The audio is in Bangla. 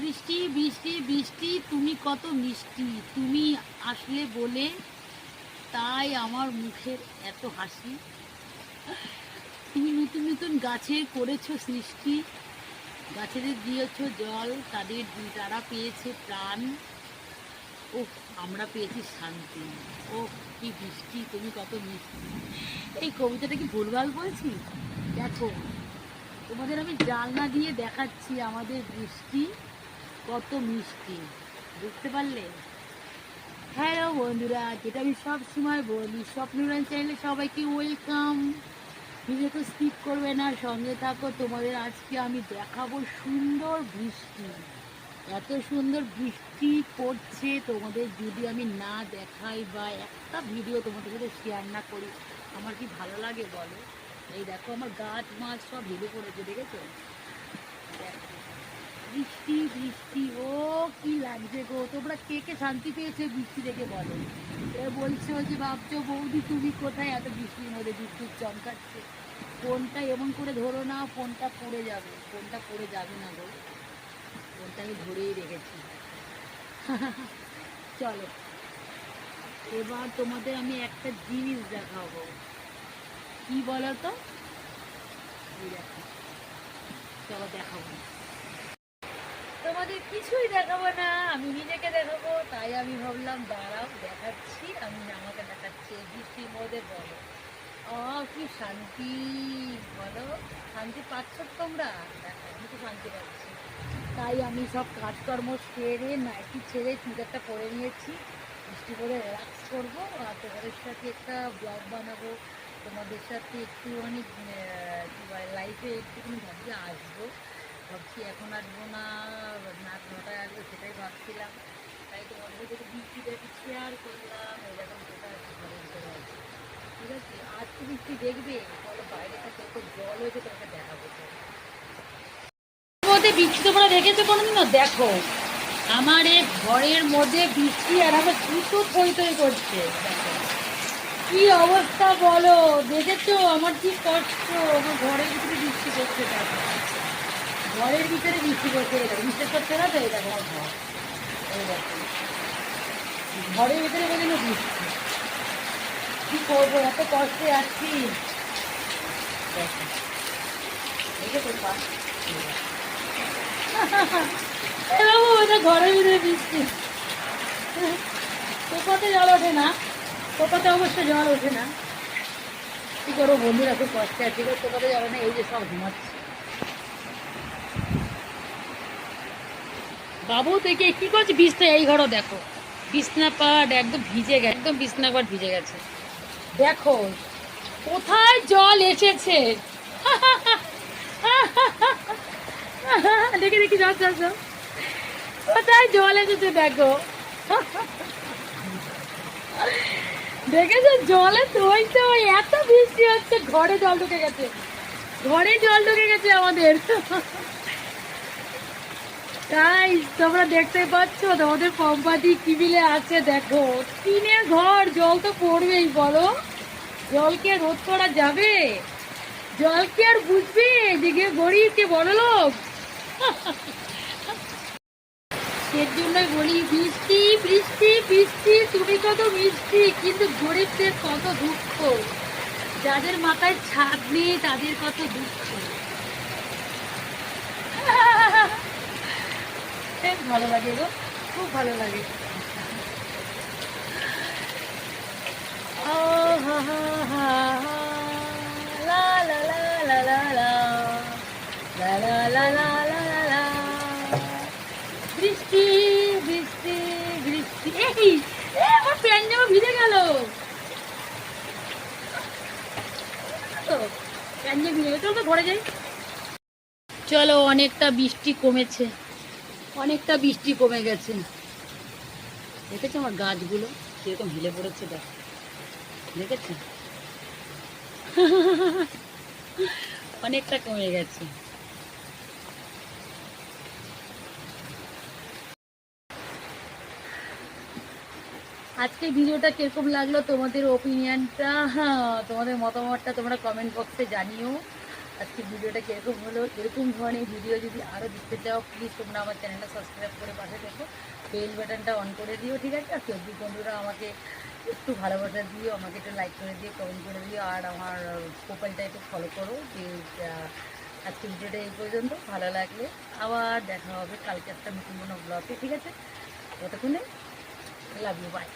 বৃষ্টি বৃষ্টি বৃষ্টি, তুমি কত মিষ্টি। তুমি আসলে বলে তাই আমার মুখের এত হাসি। তুমি নতুন নতুন গাছের করেছ সৃষ্টি। গাছেদের দিয়েছ জল, তাদের তারা পেয়েছে প্রাণ। ও আমরা পেয়েছি শান্তি। ও কি বৃষ্টি, তুমি কত মিষ্টি। এই কবিতাটা কি ভুলভাল বলছি? দেখো তোমাদের আমি জানলা দিয়ে দেখাচ্ছি আমাদের বৃষ্টি, কত মিষ্টি। বুঝতে পারলে? হ্যালো বন্ধুরা, যেটা আমি সব সময় বলি স্বপ্নুরান চ্যানেলে সবাইকে ওয়েলকাম। ভিডিওকে স্কিপ করবে না, সঙ্গে থাকো, তোমাদের আজকে আমি দেখাবো সুন্দর বৃষ্টি। এত সুন্দর বৃষ্টি পড়ছে, তোমাদের যদি আমি না দেখাই বা একটা ভিডিও তোমাদের সাথে শেয়ার না করি, আমার কি ভালো লাগে বলো? এই দেখো আমার গাছ মাছ সব হেলে পড়েছে, দেখেছ? বৃষ্টি বৃষ্টি, ও কি লাগছে গো? তোমরা কে কে শান্তি পেয়েছে বৃষ্টি দেখে বলো। এ বলছো যে ভাবছ, বৌদি, তুমি কোথায়? এত বৃষ্টির মধ্যে বৃষ্টির চমকাচ্ছে। ফোনটা এমন করে ধরো না, ফোনটা পড়ে যাবে। ফোনটা পড়ে যাবে না গো। ফোনটা আমি ধরেই রেখেছি। চলো। এবার তোমাদের আমি একটা জিনিস দেখাবো। কি বলো তো? চলো দেখাবো। তোমাদের কিছুই দেখাবো না, আমি নিজেকে দেখাবো, তাই আমি ভাবলাম, দাঁড়াও, দেখাচ্ছি, আমি আমাকে দেখাচ্ছি, এই বৃষ্টির মধ্যে বলো। ও কি শান্তি, বলো। শান্তি পাচ্ছ তোমরা? দেখো, আমি তো শান্তি পাচ্ছি। তাই আমি সব কাজকর্ম সেরে, নাইটি ছেড়ে চুড়াটা করে নিয়েছি। বৃষ্টি করে রিল্যাক্স করব, আর তোমাদের সাথে একটা ব্লগ বানাবো। তোমাদের সাথে একটুখানি লাইফে একটুখানি ভাবছি, আসব। ভাবছি এখন আসব না নাচ নটায় আসব সেটাই ভাবছিলাম। তাই তোমাদের সাথে একটু বৃষ্টিটা একটু শেয়ার করলাম এরকম একটু আছে ঠিক আছে? আজ তো বৃষ্টি দেখবে বলো বাইরেটা কত জল হয়েছে, তোমাকে দেখাবো। মধ্যে বৃষ্টি তোমরা দেখেছ কোনোদিনও? দেখো, আমার এই ঘরের মধ্যে বৃষ্টি আর আমার জুতো থই থই করছে। দেখো। কি অবস্থা বলো? দেখেছ আমার কি কষ্ট। আমার ঘরের ভিতরে বৃষ্টি করছে ঘরের ভিতরে বৃষ্টি করছে এটা করছে না তো? এটা ঘর। ঘর ঘরের ভিতরে বলে না বৃষ্টি? কি করব? এত কষ্টে আছি। ঘরের ভিতরে বৃষ্টি। কোপাতে জল ওঠে না? কোপাতে অবশ্য জল ওঠে না। কি করব বন্ধুরা, খুব কষ্টে আছে কোপাতে জল না, এই যে সব ঘুমাচ্ছে। বাবু থেকে কি করছিস? বিছনা, এই ঘরও দেখো। বিছনা পাট একদম ভিজে গেছে, একদম বিছনা পাট ভিজে গেছে। দেখো, কোথায় জল এসেছে? দেখি দেখি জল জল কোথায় জল এসেছে দেখো। দেখেছ? জলে থই থই এত বৃষ্টি হচ্ছে, ঘরে জল ঢুকে গেছে। ঘরে জল ঢুকে গেছে আমাদের। তাই তোমরা দেখতে পাচ্ছ, তোমাদের পম্পাদি কি বিলে আছে, দেখো। টিনের ঘর, জল তো পড়বেই, বলো। জল কি রোধ করা যাবে? জল কি আর বুঝবে? যে গরিব কে বড় লোক এর জন্যই বলি বৃষ্টি বৃষ্টি বৃষ্টি তুমি কত মিষ্টি কিন্তু গরিবদের কত দুঃখ যাদের মাথায় ছাদ নেই তাদের কত দুঃখ ভালো লাগে গো খুব ভালো লাগে ও হা হা হা হা, লা লা লা আমার ভিজে গেল। তো চলো, অনেকটা বৃষ্টি কমেছে। অনেকটা বৃষ্টি কমে গেছে। দেখেছ আমার গাছগুলো? কীরকম হিলে পড়েছে, দেখ। দেখেছ? অনেকটা কমে গেছে। আজকে ভিডিওটা কীরকম লাগল? তোমাদের ওপিনিয়নটা তোমাদের মতামতটা তোমরা কমেন্ট বক্সে জানিও। আজকে ভিডিওটা কীরকম হলো? এরকম ধরনের ভিডিও যদি আরও দেখতে চাও প্লিজ তোমরা আমার চ্যানেলটা সাবস্ক্রাইব করে পাশে দেখো বেল বাটনটা অন করে দিও, ঠিক আছে? আর ফেসবুক বন্ধুরা আমাকে একটু ভালোবাসা দিও, আমাকে একটু লাইক করে দিও কমেন্ট করে দিও, আর আমার প্রোফাইলটা একটু ফলো করো, যে আজকে ভিডিওটা এই পর্যন্ত। ভালো লাগলে আবার দেখা হবে কালকে একটা নতুন কোনো ব্লগে ঠিক আছে? ততক্ষণে লাভ ইউ বাই